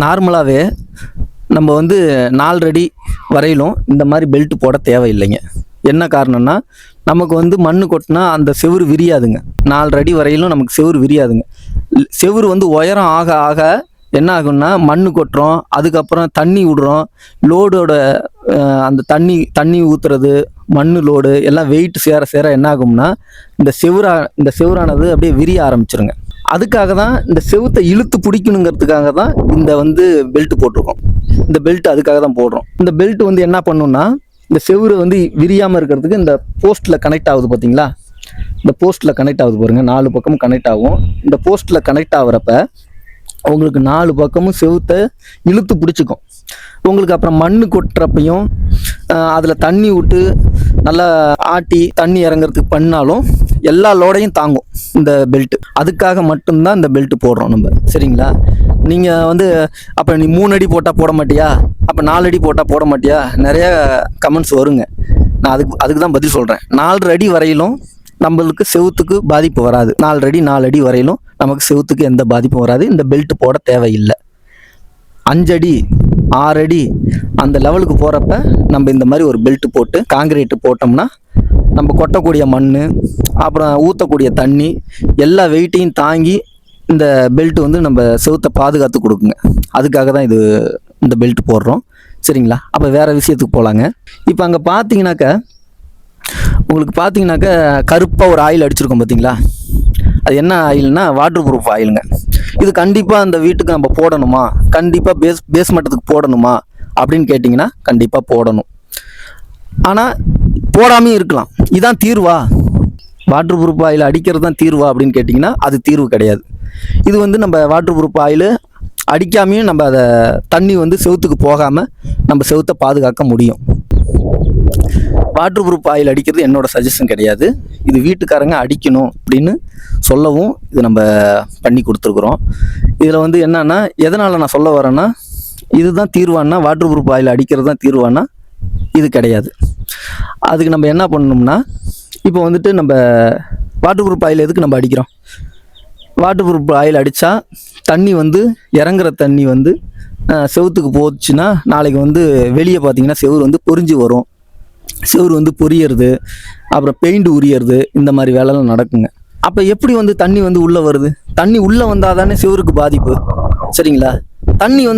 நார்மலாகவே நம்ம வந்து நாலரடி வரையிலும் இந்த மாதிரி பெல்ட் போட தேவையில்லைங்க. என்ன காரணம்னா நமக்கு வந்து மண் கொட்டினா அந்த செவுரு விரியாதுங்க. நாலு அடி வரையிலும் நமக்கு செவுரு விரியாதுங்க. செவுறு செவுரு வந்து உயரம் ஆக ஆக என்ன ஆகும்னா மண் கொட்டுறோம் அதுக்கப்புறம் தண்ணி விடுறோம். லோடோட அந்த தண்ணி தண்ணி ஊற்றுறது மண் லோடு எல்லாம் வெயிட் சேர சேர என்ன ஆகும்னா இந்த செவுரா இந்த செவுரானது அப்படியே விரிய ஆரம்பிச்சிருங்க. அதுக்காக தான் இந்த செவுத்தை இழுத்து பிடிக்கணுங்கிறதுக்காக தான் இந்த வந்து பெல்ட் போட்டிருக்கோம். இந்த பெல்ட் அதுக்காக தான் போடுறோம். இந்த பெல்ட் வந்து என்ன பண்ணுன்னா இந்த செவுரு வந்து விரியாமல் இருக்கிறதுக்கு இந்த போஸ்ட்டில் கனெக்ட் ஆகுது பார்த்தீங்களா இந்த போஸ்ட்டில் கனெக்ட் ஆகுது பாருங்கள் நாலு பக்கமும் கனெக்ட் ஆகும். இந்த போஸ்ட்டில் கனெக்ட் ஆகுறப்ப உங்களுக்கு நாலு பக்கமும் செவுத்தை இழுத்து பிடிச்சிக்கும். உங்களுக்கு அப்புறம் மண் கொட்டுறப்பையும் அதில் தண்ணி விட்டு நல்லா ஆட்டி தண்ணி இறங்குறதுக்கு பண்ணாலும் எல்லா லோடையும் தாங்கும் இந்த பெல்ட் அதுக்காக மட்டும்தான் இந்த பெல்ட் போடுறோம் நம்ம. சரிங்களா? நீங்கள் வந்து அப்போ நீ மூணு அடி போட்டால் போட மாட்டியா? அப்போ நாலு அடி போட்டால் போட மாட்டியா? நிறைய கமெண்ட்ஸ் வருங்க. நான் அதுக்கு அதுக்கு தான் பதில் சொல்கிறேன் நாலு அடி வரையிலும் நம்மளுக்கு செவுத்துக்கு பாதிப்பு வராது. நாலு அடி நாலு அடி வரையிலும் நமக்கு செவுத்துக்கு எந்த பாதிப்பும் வராது. இந்த பெல்ட் போட தேவையில்லை. அஞ்சடி ஆறடி அந்த லெவலுக்கு போகிறப்ப நம்ம இந்த மாதிரி ஒரு பெல்ட் போட்டு காங்கிரீட்டு போட்டோம்னா நம்ம கொட்டக்கூடிய மண் அப்புறம் ஊற்றக்கூடிய தண்ணி எல்லா வெயிட்டையும் தாங்கி இந்த பெல்ட் வந்து நம்ம செவுத்தை பாதுகாத்து கொடுக்குங்க. அதுக்காக தான் இது இந்த பெல்ட் போடுறோம். சரிங்களா? அப்போ வேறு விஷயத்துக்கு போகலாங்க இப்போ அங்கே பார்த்தீங்கன்னாக்க உங்களுக்கு பார்த்தீங்கன்னாக்க கருப்பாக ஒரு ஆயில் அடிச்சிருக்கோம் பார்த்தீங்களா அது என்ன ஆயில்னா வாட்டர் ப்ரூஃப் ஆயிலுங்க இது கண்டிப்பாக அந்த வீட்டுக்கு நம்ம போடணுமா? கண்டிப்பாக பேஸ் பேஸ்மெண்ட்டுக்கு போடணுமா? அப்படின்னு கேட்டிங்கன்னா கண்டிப்பாக போடணும். ஆனால் போடாமையும் இருக்கலாம். இதான் தீர்வா? வாட்டர் ப்ரூஃப் ஆயில் அடிக்கிறது தான் தீர்வா அப்படின்னு கேட்டிங்கன்னா அது தீர்வு கிடையாது. இது வந்து நம்ம வாட்டர் ப்ரூஃப் ஆயில் அடிக்காமையும் நம்ம அதை தண்ணி வந்து செவுத்துக்கு போகாமல் நம்ம செவுத்தை பாதுகாக்க முடியும். வாட்டர் ப்ரூஃப் ஆயில் அடிக்கிறது என்னோடய சஜஷன் கிடையாது. இது வீட்டுக்காரங்க அடிக்கணும் அப்படின்னு சொல்லவும் இது நம்ம பண்ணி கொடுத்துருக்குறோம். இதில் வந்து என்னன்னா எதனால் நான் சொல்ல வரேன்னா இதுதான் தீர்வானா வாட்டர் ப்ரூஃப் ஆயில் அடிக்கிறது தான் தீர்வானா இது கிடையாது. அதுக்கு நம்ம என்ன பண்ணணும்னா இப்போ வந்துட்டு நம்ம வாட்டர் ப்ரூஃப் ஆயில் எதுக்கு நம்ம அடிக்கிறோம்? வாட்டர் ப்ரூஃப் ஆயில் அடித்தா தண்ணி வந்து இறங்குற தண்ணி வந்து செவுத்துக்கு போச்சுன்னா நாளைக்கு வந்து வெளியே பார்த்தீங்கன்னா செவுரு வந்து பொறிஞ்சு வரும். செவுரு வந்து பொரியறது அப்புறம் பெயிண்ட் உரியறது இந்த மாதிரி வேலைலாம் நடக்குங்க. அப்போ எப்படி வந்து தண்ணி வந்து உள்ளே வருது? தண்ணி உள்ளே வந்தால் தானே செவருக்கு பாதிப்பு. சரிங்களா? தண்ணி வந்து